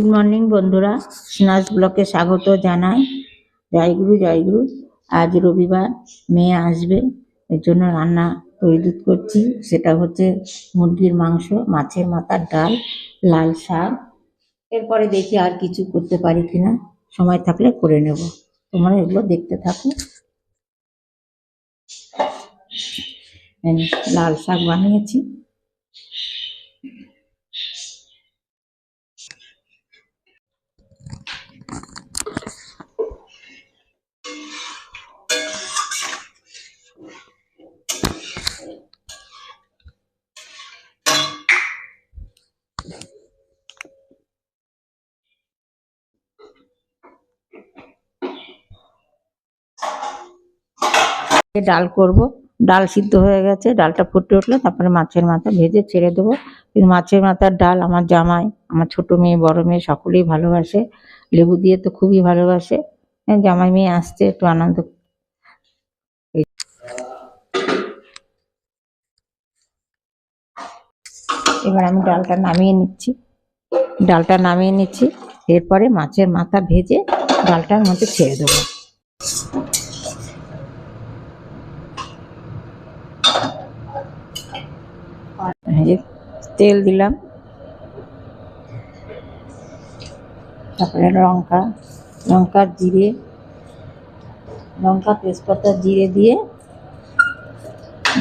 Good morning বন্ধুরা। স্নাস ব্লকে স্বাগত জানাই। জয়গুরু জয়গুরু আজ রবিবার মেয়ে আসবে। এর জন্য রান্না তৈরি করছি। সেটা হচ্ছে মুরগির মাংস, মাছের মাথার ডাল, লাল শাক। এরপরে দেখি আর কিছু করতে পারি কিনা। সময় থাকলে করে নেব। তোমরা এগুলো দেখতে থাকো। লাল শাক বানিয়েছি। ডাল করব। ডাল সিদ্ধ হয়ে গেছে ডালটা ফুটে উঠলে তারপরে মাছের মাথা ভেজে ছেড়ে দেবো। কিন্তু মাছের মাথার ডাল আমার জামাই আমার ছোট মেয়ে বড় মেয়ে সকলেই ভালোবাসে। লেবু দিয়ে তো খুবই ভালোবাসে। হ্যাঁ, জামাই মেয়ে আসছে একটু আনন্দ এবার আমি ডালটা নামিয়ে নিচ্ছি। ডালটা নামিয়ে নিচ্ছি এরপরে মাছের মাথা ভেজে ডালটার মধ্যে ছেড়ে দেবো। যে তেল দিলাম। তারপরে লঙ্কা লঙ্কা জিরে, লঙ্কা তেজপাতা জিরে দিয়ে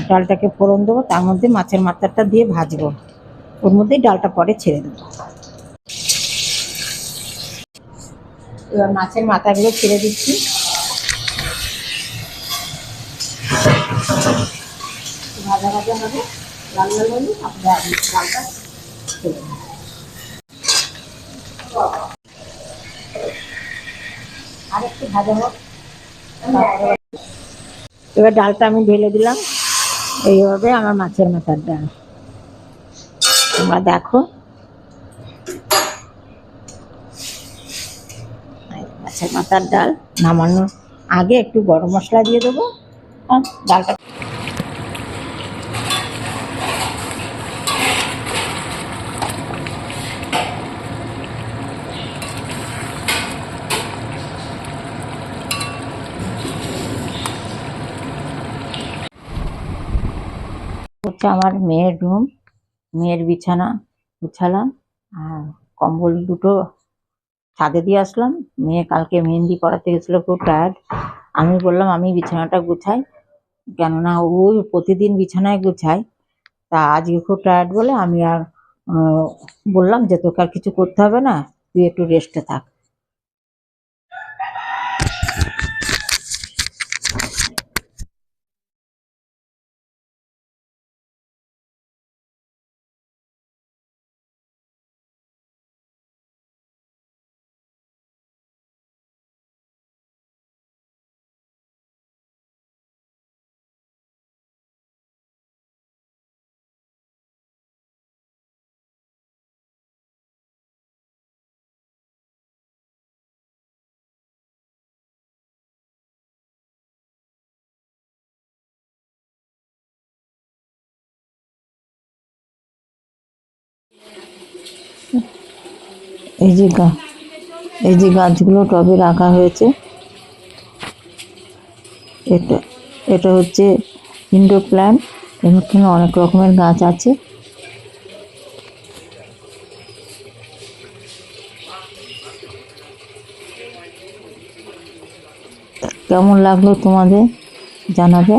ডালটাকে ফোড়ন দেবো, তার মধ্যে মাছের মাথাটা দিয়ে ভাজবো। ওর মধ্যেই ডালটা পরে ছেড়ে দেবো। এবার মাছের মাথাগুলো ছেড়ে দিচ্ছি। ভাজা ভাজা হবে। এবার ডালটা আমি ঢেলে দিলাম। এইভাবে আমার মাছের মাথার ডাল তোমরা দেখো। মাছের মাথার ডাল নামানোর আগে একটু গরম মশলা দিয়ে দেবো। ডালটা হচ্ছে আমার মেয়ের রুম মেয়ের বিছানা গুছালাম আর কম্বল দুটো ছাদে দিয়ে আসলাম। মেয়ে কালকে মেহেন্দি করাতে গেছিল, খুব টায়ার্ড আমি বললাম, আমি বিছানাটা গুছাই। কেননা ওই প্রতিদিন বিছানায় গুছাই তা আজকে খুব টায়ার্ড বলে আমি আর বললাম যে তোকে আর কিছু করতে হবে না, তুই একটু রেস্টে থাক। এই যে গা, এই যে গাছগুলো টবে রাখা হয়েছে। এটা এটা হচ্ছে ইনডোর প্ল্যান্ট এখানে অনেক রকমের গাছ আছে। কেমন লাগল তোমাদের জানাবে?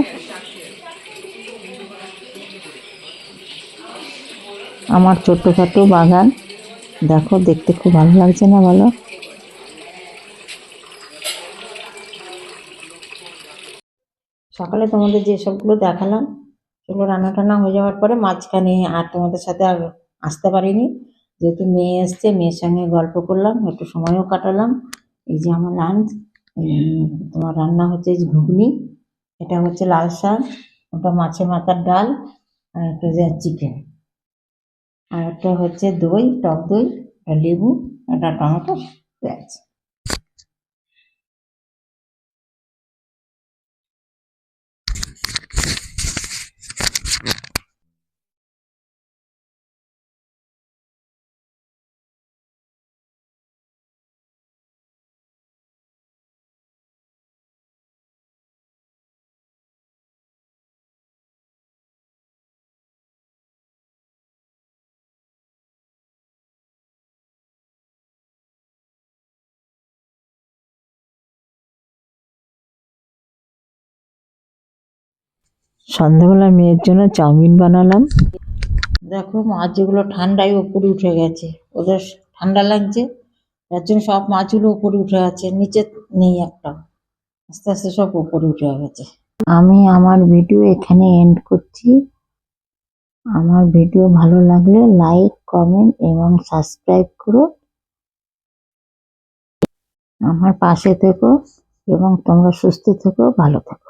আমার ছোট্টখাটো বাগান। দেখো, দেখতে খুব ভালো লাগছে না বলো? সকালে তোমাদের যে সবগুলো দেখালাম, সেগুলো রান্না টান্না হয়ে যাওয়ার পরে মাঝখানে আর তোমাদের সাথে আর আসতে পারিনি। যেহেতু মেয়ে এসছে, মেয়ের সঙ্গে গল্প করলাম, একটু সময়ও কাটালাম। এই যে আমার লাঞ্চ তোমার রান্না হচ্ছে ঘুগনি, এটা হচ্ছে লাল শাক, ওটা মাছের মাথার ডাল, আর একটা চিকেন আর একটা হচ্ছে দই টক দই লেবু একটা টমেটো পেঁয়াজ। সন্ধ্যাবেলা মেয়ের জন্য চাউমিন বানালাম। দেখো, মাছ যেগুলো ঠান্ডায় ওপরে উঠে গেছে। ওদের ঠান্ডা লাগছে, তার জন্য সব মাছগুলো উপরে উঠে গেছে নিচে নেই একটা। আস্তে আস্তে সব উপরে উঠে গেছে। আমি আমার ভিডিও এখানে এন্ড করছি। আমার ভিডিও ভালো লাগলে লাইক কমেন্ট এবং সাবস্ক্রাইব করো। আমার পাশে থেকো এবং তোমরা সুস্থ থেকো, ভালো থেকো।